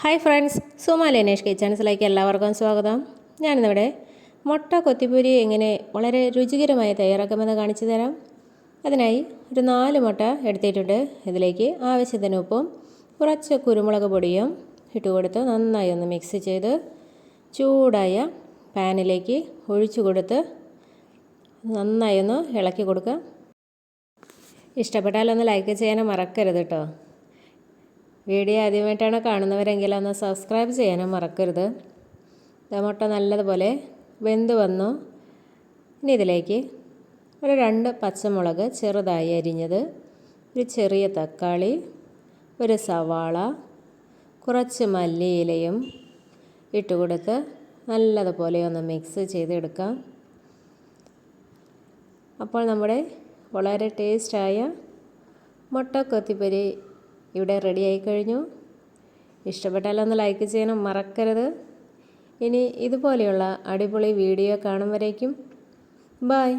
Hi friends Suma Lenesh കിച്ചൺസിലേക്ക് എല്ലാവർക്കും സ്വാഗതം. ഞാനിന്നിവിടെ മുട്ട കൊത്തിപ്പൂരി എങ്ങനെ വളരെ രുചികരമായി തയ്യാറാക്കുമെന്ന് കാണിച്ചു തരാം. അതിനായി ഒരു നാല് മുട്ട എടുത്തിട്ടുണ്ട്. ഇതിലേക്ക് ആവശ്യത്തിന് ഉപ്പും കുറച്ച് കുരുമുളക് പൊടിയും ഇട്ട് കൊടുത്ത് നന്നായി ഒന്ന് മിക്സ് ചെയ്ത് ചൂടായ പാനിലേക്ക് ഒഴിച്ചു കൊടുത്ത് നന്നായി ഒന്ന് ഇളക്കി കൊടുക്കുക. ഇഷ്ടപ്പെട്ടാലൊന്ന് ലൈക്ക് ചെയ്യാനും മറക്കരുത് കേട്ടോ വീഡിയോ ആദ്യമായിട്ടാണ് കാണുന്നവരെങ്കിൽ ഒന്ന് സബ്സ്ക്രൈബ് ചെയ്യാനും മറക്കരുത്. മുട്ട നല്ലതുപോലെ വെന്ത് വന്നു. ഇനി ഇതിലേക്ക് ഒരു രണ്ട് പച്ചമുളക് ചെറുതായി അരിഞ്ഞത് ഒരു ചെറിയ തക്കാളി ഒരു സവാള കുറച്ച് മല്ലിയിലയും ഇട്ട് കൊടുത്ത് നല്ലതുപോലെ ഒന്ന് മിക്സ് ചെയ്തെടുക്കാം. അപ്പോൾ നമ്മുടെ വളരെ ടേസ്റ്റായ മുട്ട കൊത്തിപ്പരി ഇവിടെ റെഡി ആയിക്കഴിഞ്ഞു ഇഷ്ടപ്പെട്ടാലൊന്ന് ലൈക്ക് ചെയ്യാനും മറക്കരുത്. ഇനി ഇതുപോലെയുള്ള അടിപൊളി വീഡിയോ കാണും വരേക്കും. ബായ്